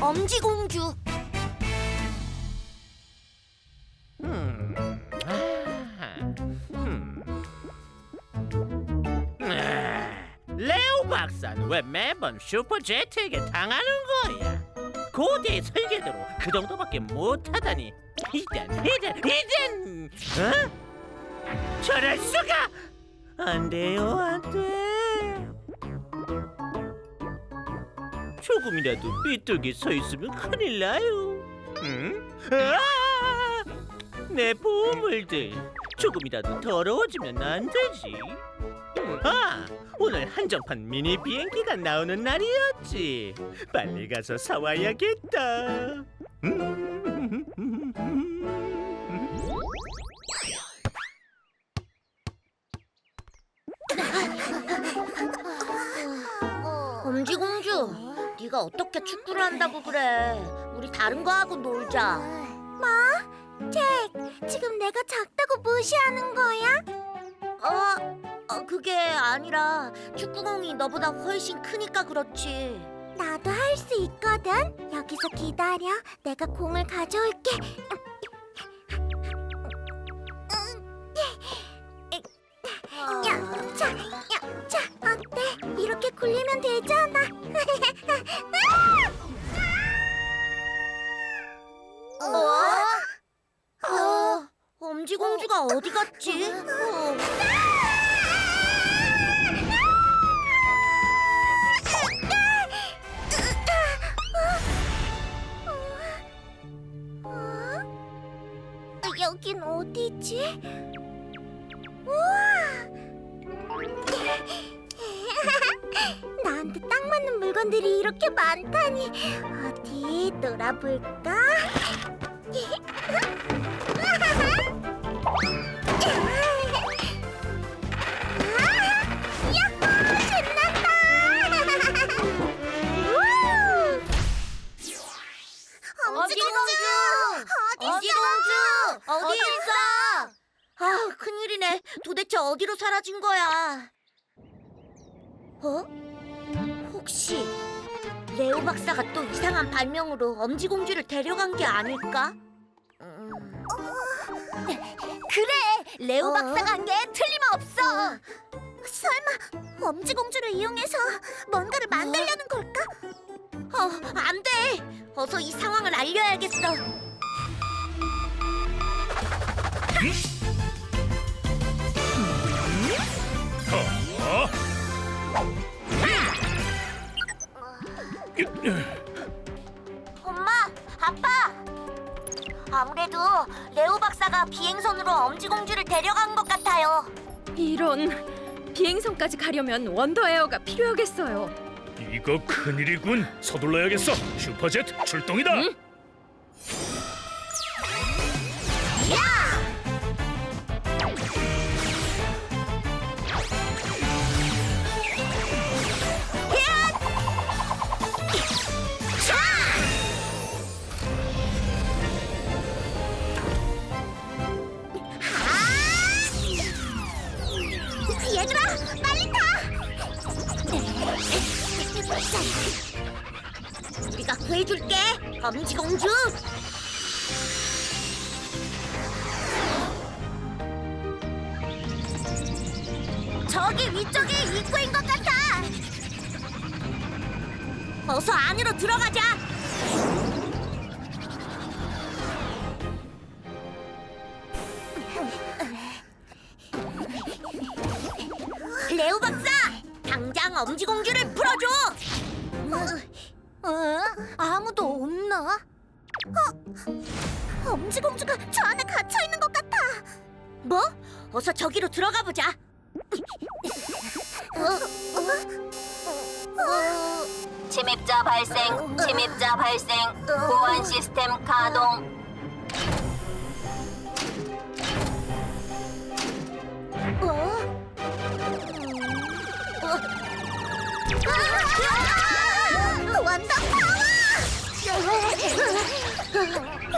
엄지공주. 음. 아. 음. 아, 레오 박사는 왜 매번 슈퍼제트에게 당하는 거야? 고대의 설계대로 그 정도밖에 못하다니 이젠 이젠 이젠 어? 저럴 수가 안 돼요 안돼 조금이라도 삐뚤게 서 있으면 큰일 나요 응? 아! 내 보물들 조금이라도 더러워지면 안 되지. 아, 오늘 한정판 미니 비행기가 나오는 날이었지. 빨리 가서 사와야겠다. 음. 네가 어떻게 축구를 한다고 그래? 우리 다른 거 하고 놀자. 뭐? 잭, 지금 내가 작다고 무시하는 거야? 어, 어, 그게 아니라 축구공이 너보다 훨씬 크니까 그렇지. 나도 할 수 있거든. 여기서 기다려. 내가 공을 가져올게. 야, 자, 야, 자? 이렇게 굴리면 되잖아. 어? 어? 엄지 공주가 어디 갔지? 어. 어? 여긴 어디지? 우와! 나한테 딱 맞는 물건들이 이렇게 많다니 어디 놀아볼까? 야호! 우! 어디 있어? 아, 큰일이네. 도대체 어디로 사라진 거야? 어? 혹시 레오 박사가 또 이상한 발명으로 엄지공주를 데려간 게 아닐까? 음. 그래, 레오 박사가 한 게 틀림없어. 설마 엄지공주를 이용해서 뭔가를 만들려는 걸까? 어, 안 돼. 어서 이 상황을 알려야겠어. 엄마, 아빠. 아무래도 레오 박사가 비행선으로 엄지공주를 데려간 것 같아요. 이런 비행선까지 가려면 원더에어가 필요하겠어요. 이거 큰일이군. 서둘러야겠어. 슈퍼제트 출동이다. 응? 얘들아, 빨리 타! 우리가 구해줄게, 엄지 공주. 저기 위쪽이 입구인 것 같아. 어서 안으로 들어가자. 엄지공주가 저 안에 갇혀 있는 것 같아. 뭐? 어서 저기로 들어가 보자. 침입자 발생, 침입자 발생, 보안 시스템 가동. 어? 아! 완전 파워!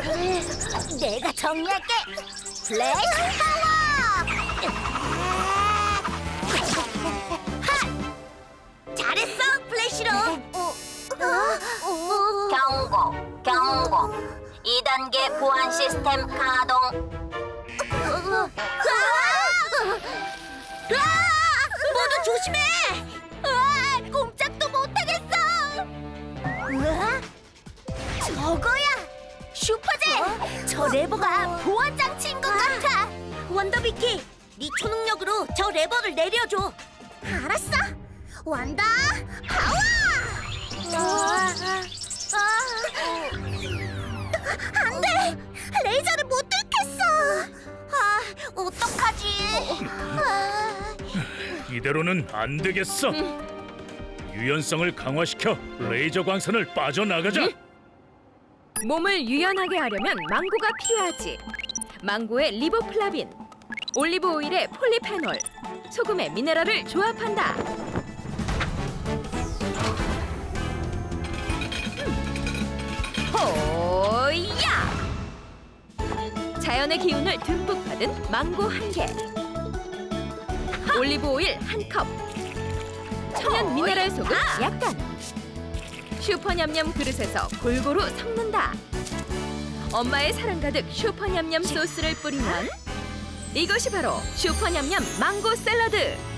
내가 정리할게. 플래시 파워! 하! 잘했어, 플래시로. 경고. 가동. 2단계 보안 시스템 가동. 모두 조심해! 으아! 꼼짝도 못하겠어! 으아! 저거야! 슈퍼제! 저 레버가 보안 장치인 것 같아! 원더비키, 네 초능력으로 저 레버를 내려줘! 알았어! 완다 파워! 안 돼! 레이저를 못 뚫겠어! 아, 어떡하지? 아, 이대로는 안 되겠어. 유연성을 강화시켜 레이저 광선을 빠져나가자. 몸을 유연하게 하려면 망고가 필요하지. 망고에 리보플라빈, 올리브 오일에 폴리페놀, 소금에 미네랄을 조합한다. 음. 호야! 자연의 기운을 듬뿍 받은 망고 한 개, 올리브 오일 한 컵, 천연 미네랄 소금 약간. 슈퍼냠냠 그릇에서 골고루 섞는다. 엄마의 사랑 가득 슈퍼냠냠 소스를 뿌리면 이것이 바로 슈퍼냠냠 망고 샐러드.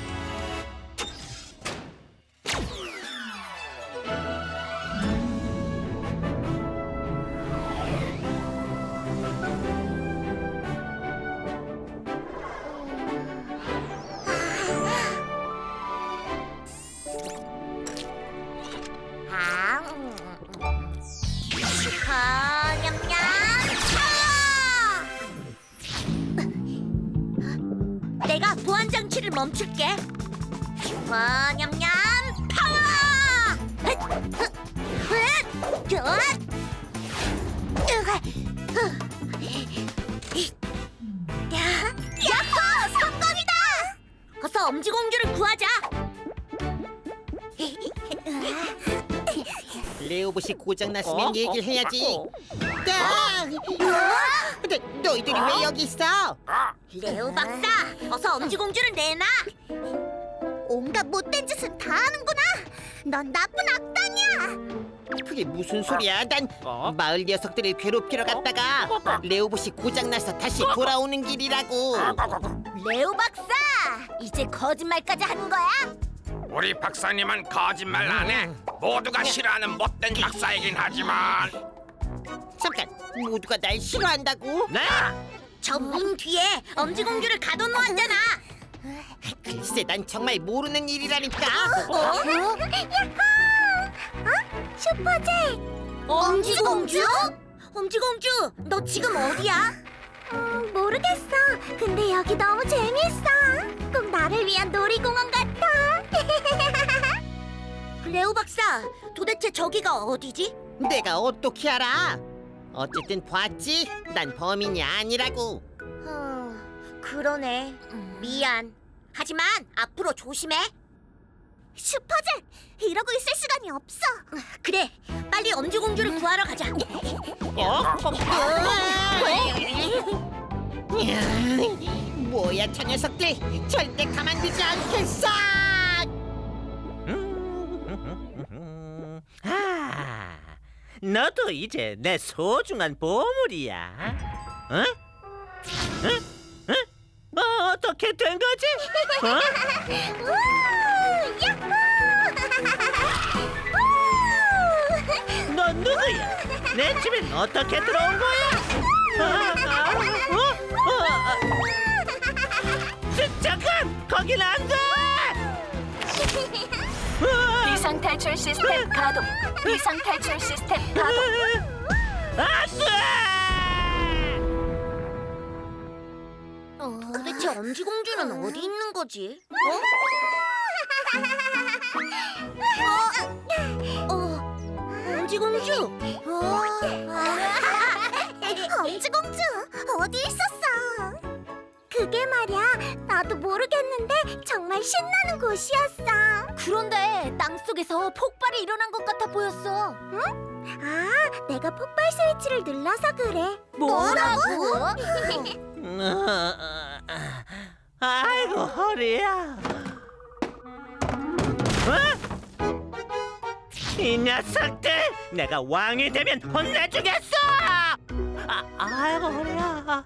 멈출게. 슈퍼 냠냠 파워! 야호! 성공이다! 어서 엄지공주를 구하자. 레오봇이 고장 났으면 얘기를 해야지. 야! 근데 너희들이 왜 여기 있어? 레오 박사, 어서 엄지공주를 내놔. 온갖 못된 짓을 다 하는구나. 넌 나쁜 악당이야. 그게 무슨 소리야? 난 마을 녀석들을 괴롭히러 갔다가 레오봇이 고장나서 다시 돌아오는 길이라고. 레오 박사, 이제 거짓말까지 하는 거야? 우리 박사님은 거짓말 안 해. 모두가 싫어하는 못된 박사이긴 하지만 잠깐, 모두가 날 싫어한다고? 네? 저 문 뒤에 엄지공주를 가둬놓았잖아. 글쎄, 난 정말 모르는 일이라니까. 어? 야호! 어? 슈퍼제! 엄지공주? 엄지공주, 너 지금 어디야? 음, 모르겠어. 근데 여기 너무 재밌어. 꼭 나를 위한 놀이공원 같아. 레오 박사, 도대체 저기가 어디지? 내가 어떻게 알아? 어쨌든 봤지? 난 범인이 아니라고. 어, 그러네. 미안. 하지만 앞으로 조심해. 슈퍼제, 이러고 있을 시간이 없어. 그래, 빨리 엄지공주를 구하러 가자. 어? 이야, 뭐야, 저 녀석들! 절대 가만두지 않겠어! 아, 너도 이제 내 소중한 보물이야. 어? 어? 어? 어, 어떻게 된 거지? 어? 우, 야호! 우! 넌 누구야? 내 집엔 어떻게 들어온 거야? 아, 아, 어? 어, 아. 자, 잠깐! 거긴 안 돼! 탈출 시스템 가동. 비상 탈출 시스템 가동. 안 돼! 도대체 엄지공주는 어디 있는 거지? 어? 어? 엄지공주? 엄지공주 어디 있었어? 말이야 나도 모르겠는데 정말 신나는 곳이었어 그런데 땅속에서 폭발이 일어난 것 같아 보였어 응? 아 내가 폭발 스위치를 눌러서 그래 뭐라고? 어, 아이고 허리야. 어? 이 녀석들 내가 왕이 되면 혼내주겠어 아, 아이고 허리야